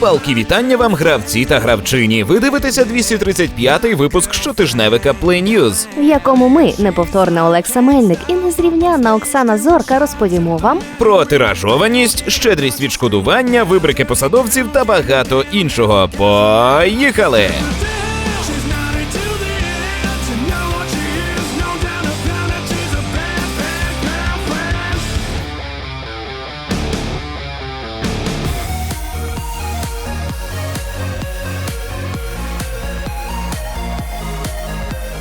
Палки вітання вам, гравці та гравчині. Ви дивитеся 235-й випуск щотижневика Play News. в якому ми, неповторна Олекса Мельник і незрівнянна Оксана Зорка, розповімо вам Про тиражованість, щедрість відшкодування, вибрики посадовців та багато іншого. Поїхали!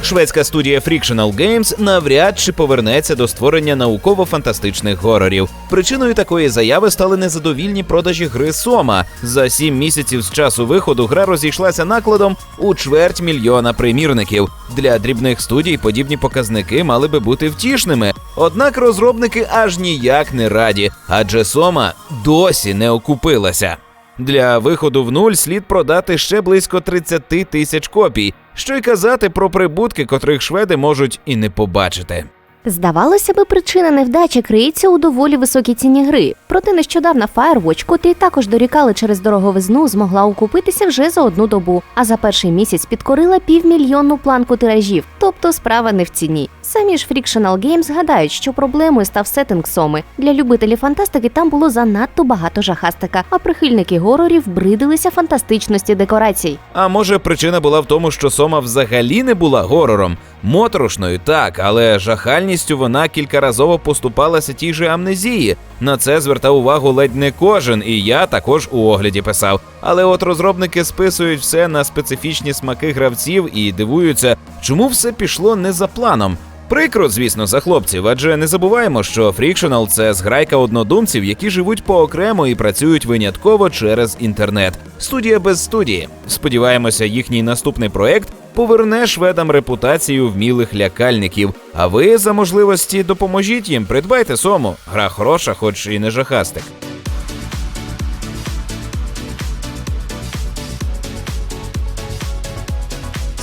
Шведська студія Frictional Games навряд чи повернеться до створення науково-фантастичних горорів. Причиною такої заяви стали незадовільні продажі гри Сома. За сім місяців з часу виходу гра розійшлася накладом у чверть мільйона примірників. Для дрібних студій подібні показники мали би бути втішними. Однак розробники аж ніяк не раді, адже Сома досі не окупилася. Для виходу в нуль слід продати ще близько 30 тисяч копій, що й казати про прибутки, котрих шведи можуть і не побачити. Здавалося би, причина невдачі криється у доволі високій ціні гри. Проте нещодавно Firewatch, котрі також дорікали через дороговизну, змогла окупитися вже за одну добу, а за перший місяць підкорила півмільйонну планку тиражів. Тобто справа не в ціні. Самі ж Frictional Games гадають, що проблемою став сеттинг Соми. Для любителів фантастики там було занадто багато жахастика, а прихильники горорів бридилися фантастичності декорацій. А може, причина була в тому, що Сома взагалі не була горором. Моторошною, так, але жахальністю вона кількаразово поступалася тій же амнезії. На це звертав увагу ледь не кожен, і я також у огляді писав. Але от розробники списують все на специфічні смаки гравців і дивуються, чому все пішло не за планом. Прикро, звісно, за хлопців, адже не забуваємо, що Frictional – це зграйка однодумців, які живуть поокремо і працюють винятково через інтернет. Студія без студії. Сподіваємося, їхній наступний проект поверне шведам репутацію вмілих лякальників. А ви за можливості допоможіть їм, придбайте сому. Гра хороша, хоч і не жахастик.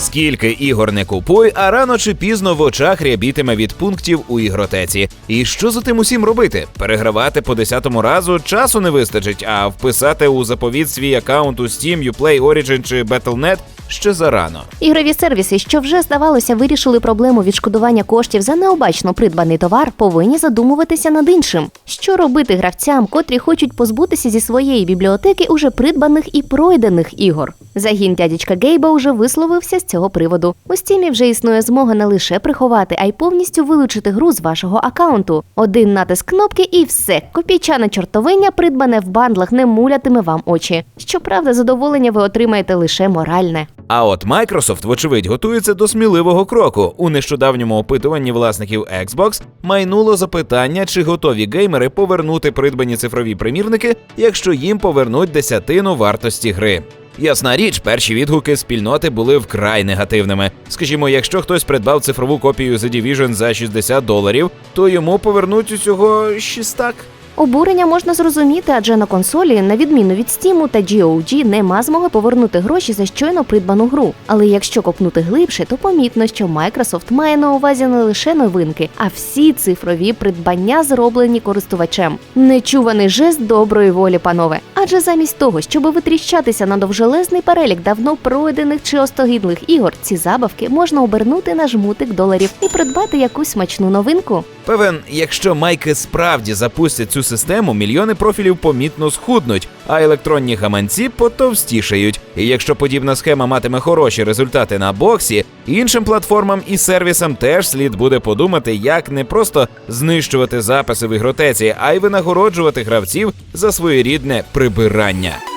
Скільки ігор не купуй, а рано чи пізно в очах рябітиме від пунктів у ігротеці. І що за тим усім робити? Перегравати по десятому разу часу не вистачить, а вписати у заповіт свій аккаунт у Steam, Uplay, Origin чи Battle.net ще зарано. Ігрові сервіси, що вже здавалося, вирішили проблему відшкодування коштів за необачно придбаний товар, повинні задумуватися над іншим. Що робити гравцям, котрі хочуть позбутися зі своєї бібліотеки уже придбаних і пройдених ігор? Загін дядечка Гейба уже висловився з цього приводу. У стімі вже існує змога не лише приховати, а й повністю вилучити гру з вашого аккаунту. Один натиск кнопки і все. Копійчане чортовиння, придбане в бандлах, не мулятиме вам очі. Щоправда, задоволення ви отримаєте лише моральне. А от Microsoft, вочевидь, готується до сміливого кроку. У нещодавньому опитуванні власників Xbox майнуло запитання, чи готові геймери повернути придбані цифрові примірники, якщо їм повернуть десятину вартості гри. Ясна річ, перші відгуки спільноти були вкрай негативними. Скажімо, якщо хтось придбав цифрову копію The Division за 60 доларів, то йому повернуть усього 600. Обурення можна зрозуміти, адже на консолі, на відміну від Steam та GOG, нема змоги повернути гроші за щойно придбану гру. Але якщо копнути глибше, то помітно, що Microsoft має на увазі не лише новинки, а всі цифрові придбання, зроблені користувачем. Нечуваний жест доброї волі, панове. Адже замість того, щоб витріщатися на довжелезний перелік давно пройдених чи остогидлих ігор, ці забавки можна обернути на жмутик доларів і придбати якусь смачну новинку. Певен, якщо майки справді запустять цю систему, мільйони профілів помітно схуднуть, а електронні гаманці потовстішають. І якщо подібна схема матиме хороші результати на боксі, іншим платформам і сервісам теж слід буде подумати, як не просто знищувати записи в ігротеці, а й винагороджувати гравців за своєрідне прибирання.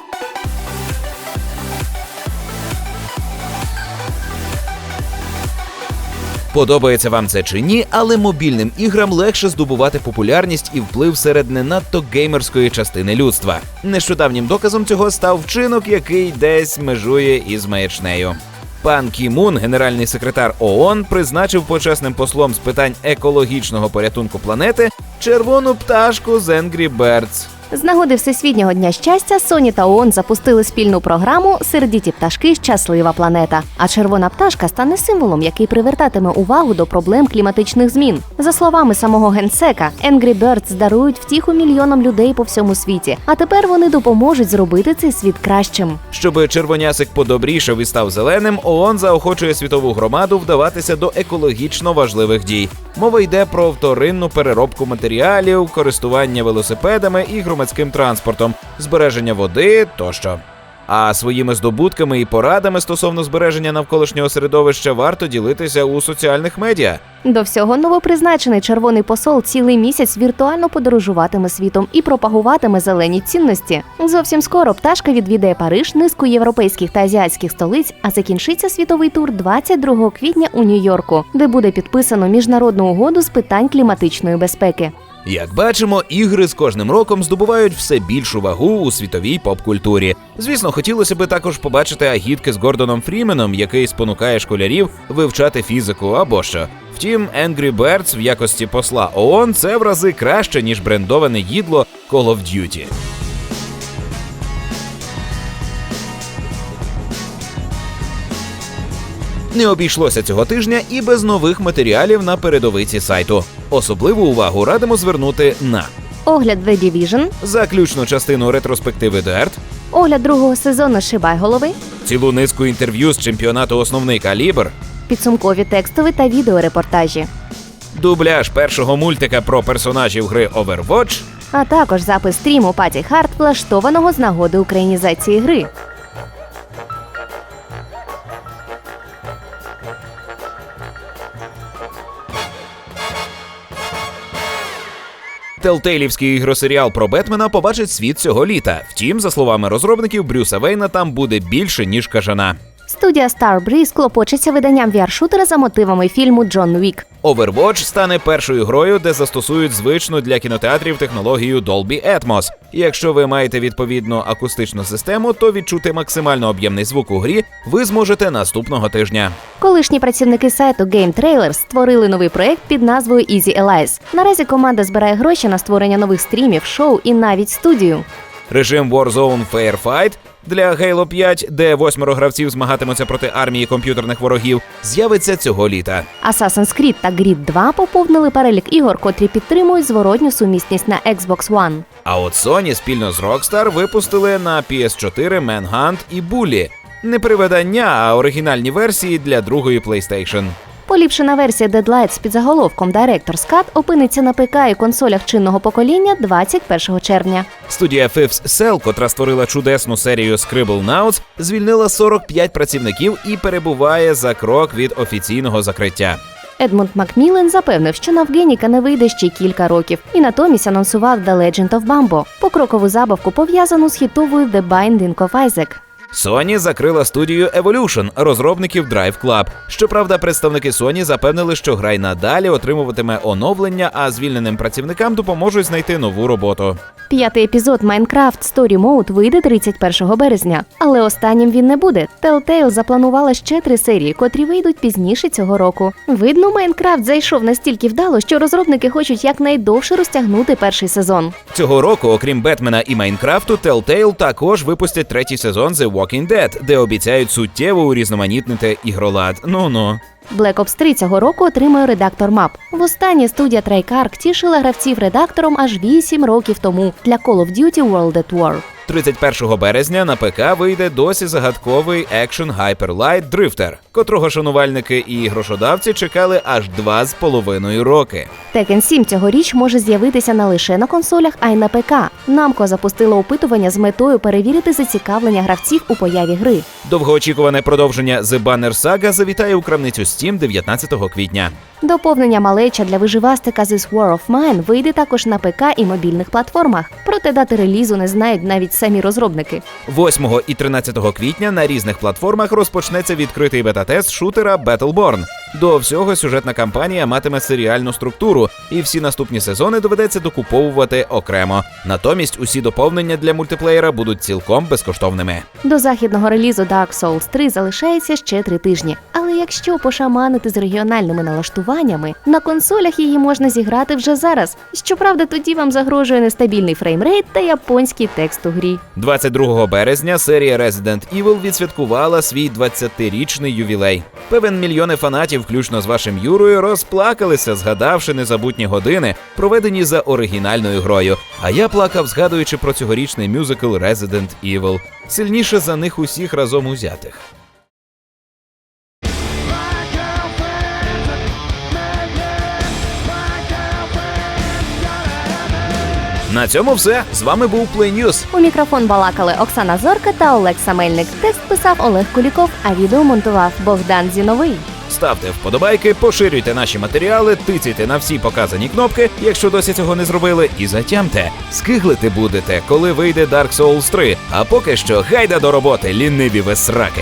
Подобається вам це чи ні, але мобільним іграм легше здобувати популярність і вплив серед не надто геймерської частини людства. Нещодавнім доказом цього став вчинок, який десь межує із маячнею. Пан Кі Мун, генеральний секретар ООН, призначив почесним послом з питань екологічного порятунку планети червону пташку з Angry Birds. З нагоди Всесвітнього дня щастя Sony та ООН запустили спільну програму Сердіті пташки Щаслива планета. А червона пташка стане символом, який привертатиме увагу до проблем кліматичних змін. За словами самого генсека, Angry Birds дарують втіху мільйонам людей по всьому світі. А тепер вони допоможуть зробити цей світ кращим. Щоб червонясик подобрішав і став зеленим, ООН заохочує світову громаду вдаватися до екологічно важливих дій. Мова йде про вторинну переробку матеріалів, користування велосипедами і громадським транспортом, збереження води тощо. А своїми здобутками і порадами стосовно збереження навколишнього середовища варто ділитися у соціальних медіа. До всього новопризначений червоний посол цілий місяць віртуально подорожуватиме світом і пропагуватиме зелені цінності. Зовсім скоро пташка відвідає Париж, низку європейських та азіатських столиць, а закінчиться світовий тур 22 квітня у Нью-Йорку, де буде підписано міжнародну угоду з питань кліматичної безпеки. Як бачимо, ігри з кожним роком здобувають все більшу вагу у світовій поп-культурі. Звісно, хотілося би також побачити агітки з Гордоном Фріменом, який спонукає школярів вивчати фізику або що. Втім, Angry Birds в якості посла ООН це в рази краще, ніж брендоване їдло Call of Duty. Не обійшлося цього тижня і без нових матеріалів на передовиці сайту. Особливу увагу радимо звернути на Огляд The Division, заключну частину ретроспективи Дерт, огляд другого сезону Шибай голови, цілу низку інтерв'ю з чемпіонату основний калібр, підсумкові текстові та відеорепортажі, дубляж першого мультика про персонажів гри Overwatch, а також запис стріму Паті Харт, влаштованого з нагоди українізації гри. Телтейлівський ігросеріал про Бетмена побачить світ цього літа. Втім, за словами розробників, Брюса Вейна там буде більше ніж кажана. Студія Starbreeze клопочеться виданням VR-шутера за мотивами фільму Джон Вік. Overwatch стане першою грою, де застосують звичну для кінотеатрів технологію Dolby Atmos. І Якщо ви маєте відповідну акустичну систему, то відчути максимально об'ємний звук у грі ви зможете наступного тижня. Колишні працівники сайту Game Trailers створили новий проект під назвою Easy Allies. Наразі команда збирає гроші на створення нових стрімів, шоу і навіть студію. Режим Warzone Firefight для Halo 5, де восьмеро гравців змагатимуться проти армії комп'ютерних ворогів, з'явиться цього літа. Assassin's Creed та Grid 2 поповнили перелік ігор, котрі підтримують зворотню сумісність на Xbox One. А от Sony спільно з Rockstar випустили на PS4 Manhunt і Bully. Не перевидання, а оригінальні версії для другої PlayStation. Поліпшена версія Deadlight з підзаголовком Director's Cut опиниться на ПК і консолях чинного покоління 21 червня. Студія Fifth Cell, котра створила чудесну серію Scribble Nauts, звільнила 45 працівників і перебуває за крок від офіційного закриття. Едмунд Макміллен запевнив, що Навгеніка не вийде ще кілька років, і натомість анонсував The Legend of Bambo – покрокову забавку пов'язану з хітовою The Binding of Isaac. Sony закрила студію Evolution, розробників Drive Club. Щоправда, представники Sony запевнили, що гра й надалі отримуватиме оновлення, а звільненим працівникам допоможуть знайти нову роботу. П'ятий епізод Minecraft Story Mode вийде 31 березня, але останнім він не буде. Telltale запланувала ще три серії, котрі вийдуть пізніше цього року. Видно, Майнкрафт зайшов настільки вдало, що розробники хочуть якнайдовше розтягнути перший сезон. Цього року, окрім Бетмена і Майнкрафту, Telltale також випустять третій сезон The Walking Dead, де обіцяють суттєво урізноманітнити ігролад. Ну ну. Black Ops 3 цього року отримує редактор мап. Востаннє студія Treyarch тішила гравців редактором аж 8 років тому для Call of Duty World at War. 31 березня на ПК вийде досі загадковий екшен Hyper Light Drifter, котрого шанувальники і грошодавці чекали аж два з половиною роки. Tekken 7 цьогоріч може з'явитися не лише на консолях, а й на ПК. Намко запустила опитування з метою перевірити зацікавлення гравців у появі гри. Довгоочікуване продовження The Banner Saga завітає у крамницю Steam 19 квітня. Доповнення малеча для виживастика This War of Mine вийде також на ПК і мобільних платформах. Проте дати релізу не знають навіть самі розробники. 8 і 13 квітня на різних платформах розпочнеться відкритий бета-тест шутера Battleborn. До всього сюжетна кампанія матиме серіальну структуру, і всі наступні сезони доведеться докуповувати окремо. Натомість усі доповнення для мультиплеєра будуть цілком безкоштовними. До західного релізу Dark Souls 3 залишається ще три тижні. Але якщо пошаманити з регіональними налаштуваннями, на консолях її можна зіграти вже зараз. Щоправда, тоді вам загрожує нестабільний фреймрейт та японський текст у грі. 22 березня серія Resident Evil відсвяткувала свій 20-річний ювілей. Певен мільйони фанатів, включно з вашим Юрою, розплакалися, згадавши незабутні години, проведені за оригінальною грою. А я плакав, згадуючи про цьогорічний мюзикл Resident Evil. Сильніше за них усіх разом узятих. На цьому все. З вами був Play News. У мікрофон балакали Оксана Зорка та Олег Самельник. Текст писав Олег Куліков, а відео монтував Богдан Зіновий. Ставте вподобайки, поширюйте наші матеріали, тицяйте на всі показані кнопки, якщо досі цього не зробили, і затямте. Скиглити будете, коли вийде Dark Souls 3. А поки що гайда до роботи, ліниві весраки.